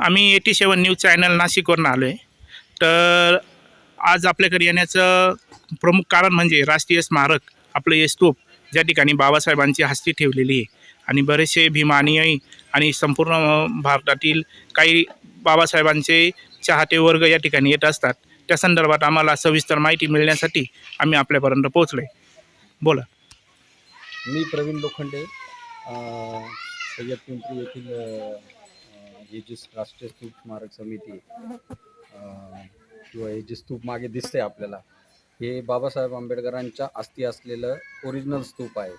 आम्ही AT seven news channel नाशिकवरून आलो आहे तर आज आपल्याकडे येण्याचं प्रमुख कारण म्हणजे राष्ट्रीय स्मारक आपलं हे स्तूप ज्या ठिकाणी बाबासाहेबांची हस्ती ठेवलेली आहे. आणि बरेचसे भीमानियी आणि संपूर्ण भारतातील काही बाबासाहेबांचे चाहते वर्ग या ठिकाणी येत असतात. त्या संदर्भात आम्हाला सविस्तर माहिती मिळण्यासाठी आम्ही आपल्यापर्यंत पोहोचलो आहे बोला. मी प्रवीण लोखंडे सय्यद पिंपरी येथील हे जे राष्ट्रीय स्तूप स्मारक समिती किंवा हे जे स्तूप मागे दिसते आपल्याला हे बाबासाहेब आंबेडकरांच्या अस्थी असलेलं ओरिजिनल स्तूप आहे.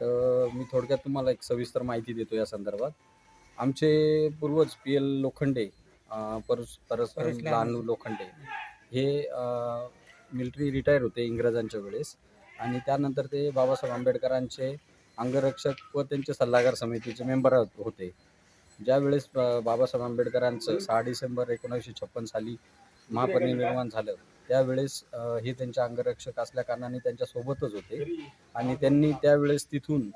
तर मी थोडक्यात तुम्हाला एक सविस्तर माहिती देतो या संदर्भात. आमचे पूर्वज पी एल लोखंडे परस परस लहानू लोखंडे हे मिलिटरी रिटायर होते इंग्रजांच्या वेळेस आणि त्यानंतर ते बाबासाहेब आंबेडकरांचे अंगरक्षक व त्यांचे सल्लागार समितीचे मेंबर होते. ज्यावेळेस अ, बाबासाहेब आंबेडकरांचं सहा डिसेंबर एकोणीसशे छप्पन साली महापरिनिर्वाण झालं त्यावेळेस हे त्यांचे अंगरक्षक असल्या कारणाने त्यांच्यासोबतच होते. आणि त्यांनी त्यावेळेस तिथून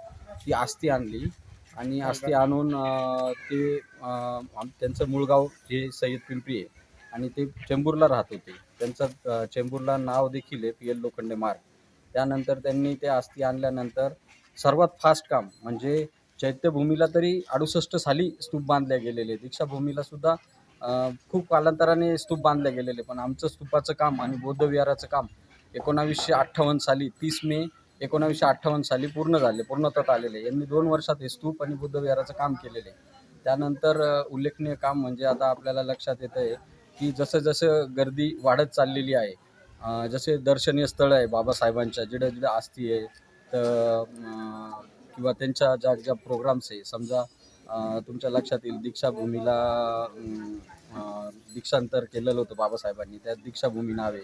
ती आस्ती आणली आणि आस्ती आणून ते त्यांचं मूळ गाव हे सय्यद पिंपरी आहे आणि ते चेंबूरला राहत होते. त्यांचं चेंबूरला नाव देखील आहे पी एल लोखंडे मार्ग. त्यानंतर त्यांनी ते आस्ती आणल्यानंतर सर्वात फास्ट काम म्हणजे चैत्यभूमीला तरी अडुसष्ट साली स्तूप बांधले गेलेले. दीक्षाभूमीला सुद्धा खूप कालांतराने स्तूप बांधले गेलेले. पण आमचं स्तूपाचं काम आणि बौद्धविहाराचं काम एकोणावीसशे अठ्ठावन्न साली तीस मे एकोणावीसशे अठ्ठावन्न साली पूर्ण झाले पूर्णत्वात आलेले. यांनी दोन वर्षात हे स्तूप आणि बुद्धविहाराचं काम केलेले. त्यानंतर उल्लेखनीय काम म्हणजे आता आपल्याला लक्षात येतं आहे की जसं जसं गर्दी वाढत चाललेली आहे जसे दर्शनीय स्थळ आहे बाबासाहेबांच्या जिडे जिडं आस्ती आहे तर किंवा त्यांच्या ज्या ज्या प्रोग्राम्स आहे समजा तुमच्या लक्षात येईल दीक्षाभूमीला दीक्षांतर केलेलं होतं बाबासाहेबांनी. त्या दीक्षाभूमी नावे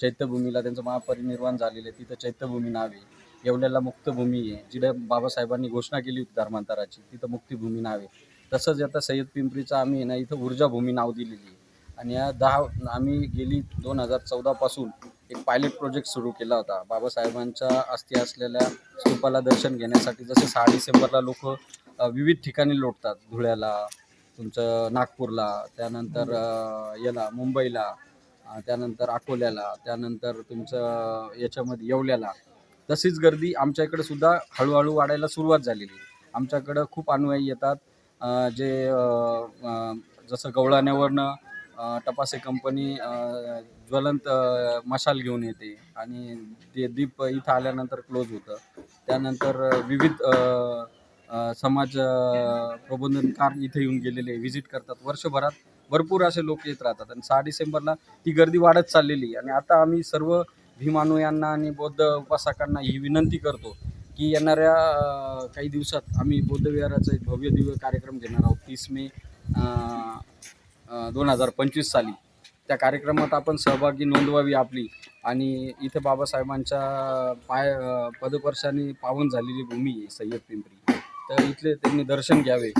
चैत्यभूमीला त्यांचं महापरिनिर्वाण झालेलं आहे. तिथं चैत्यभूमी नावे येवल्याला मुक्तभूमी आहे. जिथे बाबासाहेबांनी घोषणा केली होती धर्मांतराची तिथं मुक्तीभूमी नावे तसंच आता सय्यद पिंपरीचं आम्ही आहे ना इथं ऊर्जाभूमी नाव दिलेली आहे. आणि या दहा आम्ही गेली दोन हजार चौदापासून एक पायलट प्रोजेक्ट सुरू केला होता. बाबासाहेबांच्या अस्थी असलेल्या स्तूपाला दर्शन घेण्यासाठी जसे सहा डिसेंबरला लोक विविध ठिकाणी लोटतात. धुळ्याला तुमचं नागपूरला त्यानंतर याला मुंबईला त्यानंतर अकोल्याला त्यानंतर तुमचं याच्यामध्ये येवल्याला. तशीच गर्दी आमच्या इकडे सुद्धा हळूहळू वाढायला सुरुवात झालेली. आमच्याकडं खूप अनुयायी येतात. जे जसं गवळाण्यावरनं टपासे कंपनी ज्वलंत मशाल घेऊन येते. आणि ते दीप इथं आल्यानंतर क्लोज होतं. त्यानंतर विविध समाज प्रबोधनकार इथे येऊन गेलेले व्हिजिट करतात. वर्षभरात भरपूर असे लोक येत राहतात. आणि सहा डिसेंबरला ती गर्दी वाढत चाललेली. आहे. आणि आता आम्ही सर्व भीमानुयांना आणि बौद्ध उपासकांना ही विनंती करतो की येणाऱ्या काही दिवसात आम्ही बौद्ध विहाराचा एक भव्य दिव्य कार्यक्रम घेणार आहोत. तीस मे दोन हजार पंचवीस साली. त्या कार्यक्रमात आपण सहभागी नोंदवावी आपली आणि इथे बाबासाहेबांच्या पाय पदपर्शाने पावन झालेली भूमी आहे सय्यद पिंपरी. तर इथले त्यांनी दर्शन घ्यावे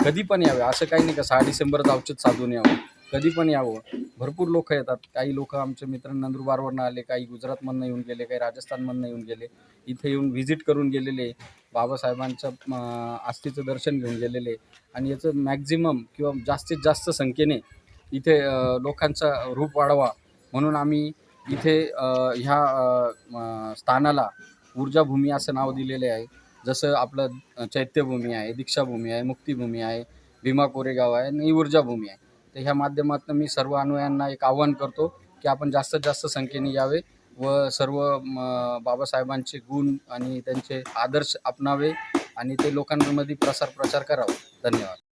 कधी पण यावे असं काही नाही का सहा डिसेंबरचं औचित साधून यावं कधी पण यावं. भरपूर लोक येतात काही लोक आमचे मित्र नंदुरबारवरनं आले काही गुजरातमधनं येऊन गेले काही राजस्थानमधनं येऊन गेले इथे येऊन व्हिजिट करून गेलेले. बाबासाहेबांच्या आस्थेचं दर्शन घेऊन गेलेले. आणि याचं मॅक्झिमम किंवा जास्तीत जास्त संख्येने इथे लोकांचा रूप वाढवा. म्हणून आम्ही इथे ह्या स्थानाला ऊर्जाभूमी असं नाव दिलेले आहे. जसं आपलं चैत्यभूमी आहे दीक्षाभूमी आहे मुक्तिभूमी आहे भीमा कोरेगाव आहे आणि ऊर्जाभूमी आहे. तर ह्या माध्यमातून मी सर्व अनुयांना एक आव्हान करतो की आपण जास्तीत जास्त संख्येने यावे. व सर्व म, बाबासाहेबांचे गुण आणि त्यांचे आदर्श अपनावे आणि ते लोकांमध्ये प्रसार प्रचार करावा. धन्यवाद.